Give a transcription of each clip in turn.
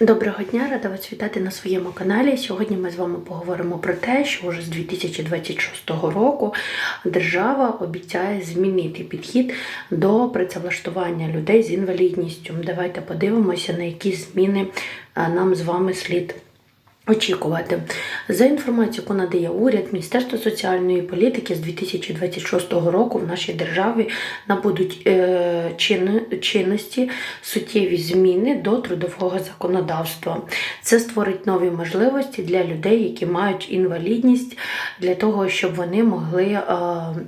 Доброго дня, рада вас вітати на своєму каналі. Сьогодні ми з вами поговоримо про те, що вже з 2026 року держава обіцяє змінити підхід до працевлаштування людей з інвалідністю. Давайте подивимося, на які зміни нам з вами слід. Очікувати за інформацією, яку надає уряд, Міністерство соціальної політики з 2026 року в нашій державі набудуть е, чин- чинності суттєві зміни до трудового законодавства. Це створить нові можливості для людей, які мають інвалідність, для того, щоб вони могли е,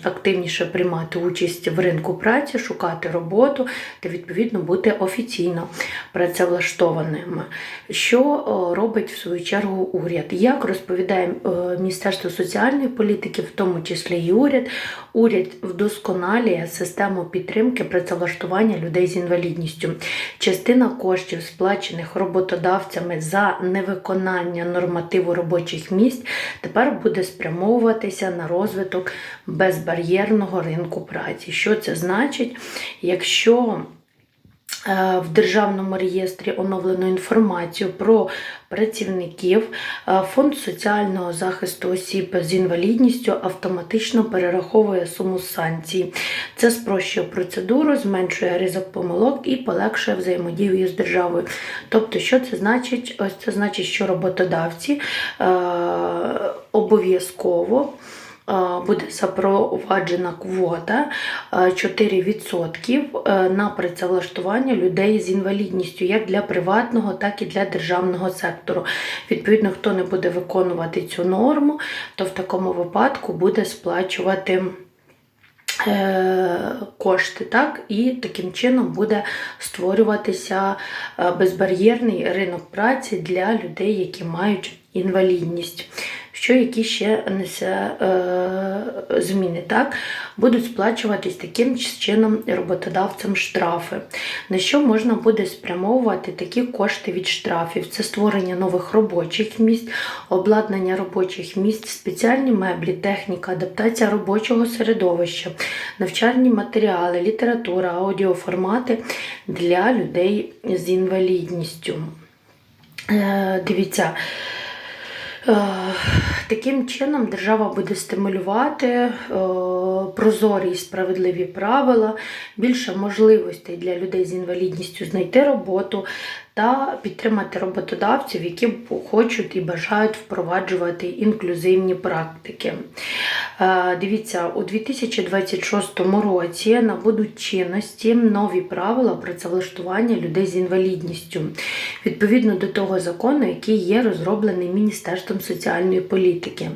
активніше приймати участь в ринку праці, шукати роботу та відповідно бути офіційно працевлаштованими. Що робить в свою чергу уряд? Як розповідає е, Міністерство соціальної політики, в тому числі і уряд, уряд вдосконалює систему підтримки працевлаштування людей з інвалідністю. Частина коштів, сплачених роботодавцями за невиконання нормативу робочих місць, тепер буде спрямовуватися на розвиток безбар'єрного ринку праці. Що це значить? Якщо в державному реєстрі оновлено інформацію про працівників. е, Фонд соціального захисту осіб з інвалідністю автоматично перераховує суму санкцій. Це спрощує процедуру, зменшує ризик помилок і полегшує взаємодію з державою. Тобто, що це значить? Ось це значить, що роботодавці е, обов'язково. Е, Буде запроваджена квота е, 4% е, на працевлаштування людей з інвалідністю як для приватного, так і для державного сектору. Відповідно, хто не буде виконувати цю норму, то в такому випадку буде сплачувати. е, Кошти, так, і таким чином буде створюватися е, безбар'єрний ринок праці для людей, які мають інвалідність. Що які ще несе е, зміни, так? Будуть сплачуватись таким чином роботодавцям штрафи. На що можна буде спрямовувати такі кошти від штрафів? Це створення нових робочих місць, обладнання робочих місць, спеціальні меблі, техніка, адаптація робочого середовища, навчальні матеріали, література, аудіоформати для людей з інвалідністю. Е, дивіться. Е, Таким чином держава буде стимулювати е, прозорі і справедливі правила, більше можливостей для людей з інвалідністю знайти роботу та підтримати роботодавців, які хочуть і бажають впроваджувати інклюзивні практики. Е, Дивіться, у 2026 році набудуть чинності нові правила працевлаштування людей з інвалідністю відповідно до того закону, який є розроблений Міністерством соціальної політики.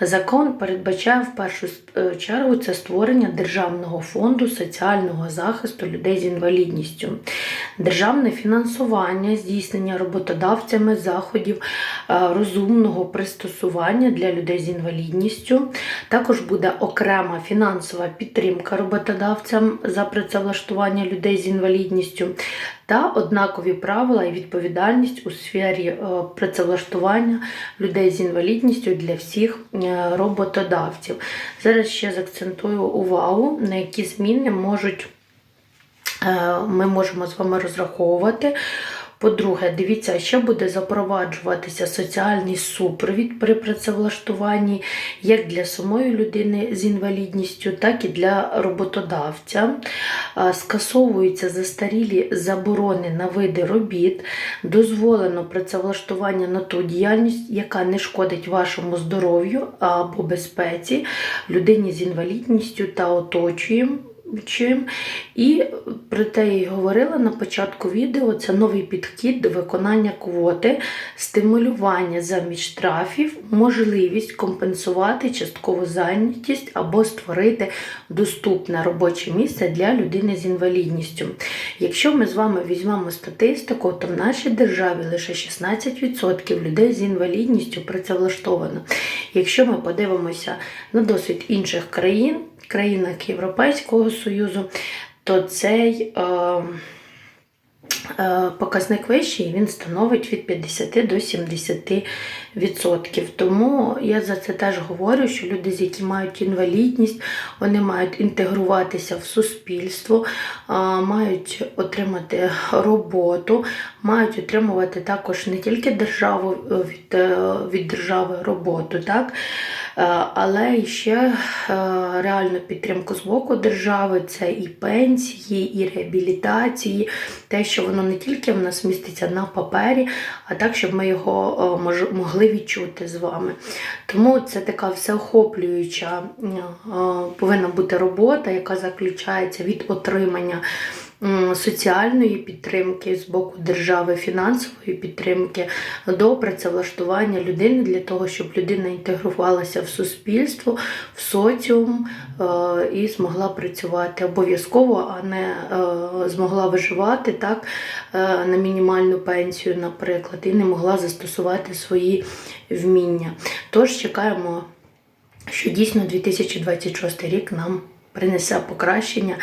Закон передбачає в першу е, чергу це створення Державного фонду соціального захисту людей з інвалідністю, державне фінансування, здійснення роботодавцями заходів е, розумного пристосування для людей з інвалідністю. Також буде окрема фінансова підтримка роботодавцям за працевлаштування людей з інвалідністю та однакові правила і відповідальність у сфері е, працевлаштування людей з інвалідністю для всіх е, роботодавців. Зараз ще заакцентую увагу, на які зміни можуть е, ми можемо з вами розраховувати. По-друге, дивіться, ще буде запроваджуватися соціальний супровід при працевлаштуванні як для самої людини з інвалідністю, так і для роботодавця. Скасовуються застарілі заборони на види робіт, дозволено працевлаштування на ту діяльність, яка не шкодить вашому здоров'ю або безпеці, людині з інвалідністю та оточуєм чим. І про те я й говорила на початку відео. Це новий підхід до виконання квоти, стимулювання замість штрафів, можливість компенсувати часткову зайнятість або створити доступне робоче місце для людини з інвалідністю. Якщо ми з вами візьмемо статистику, то в нашій державі лише 16% людей з інвалідністю працевлаштовано. Якщо ми подивимося на досвід інших країн, країнах Європейського Союзу, то цей е, Е, Показник вищий він становить від 50 до 70 відсотків. Тому я за це теж говорю, що люди, з які мають інвалідність, вони мають інтегруватися в суспільство, а, мають отримати роботу, мають отримувати також не тільки державу е, від, е, від держави роботу, так? Е, але ще е, реальну підтримку з боку держави це і пенсії, і реабілітації, те, що воно не тільки в нас міститься на папері, а так, щоб ми його е, могли відчути з вами. Тому це така всеохоплююча повинна бути робота, яка заключається від отримання соціальної підтримки з боку держави, фінансової підтримки до працевлаштування людини для того, щоб людина інтегрувалася в суспільство, в соціум е, і змогла працювати обов'язково, а не е, змогла виживати так е, на мінімальну пенсію, наприклад, і не могла застосувати свої вміння. Тож чекаємо, що дійсно 2026 рік нам принесе покращення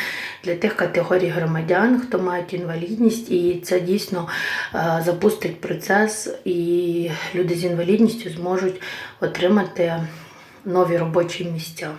для тих категорій громадян, хто мають інвалідність, і це дійсно е, запустить процес, і люди з інвалідністю зможуть отримати нові робочі місця.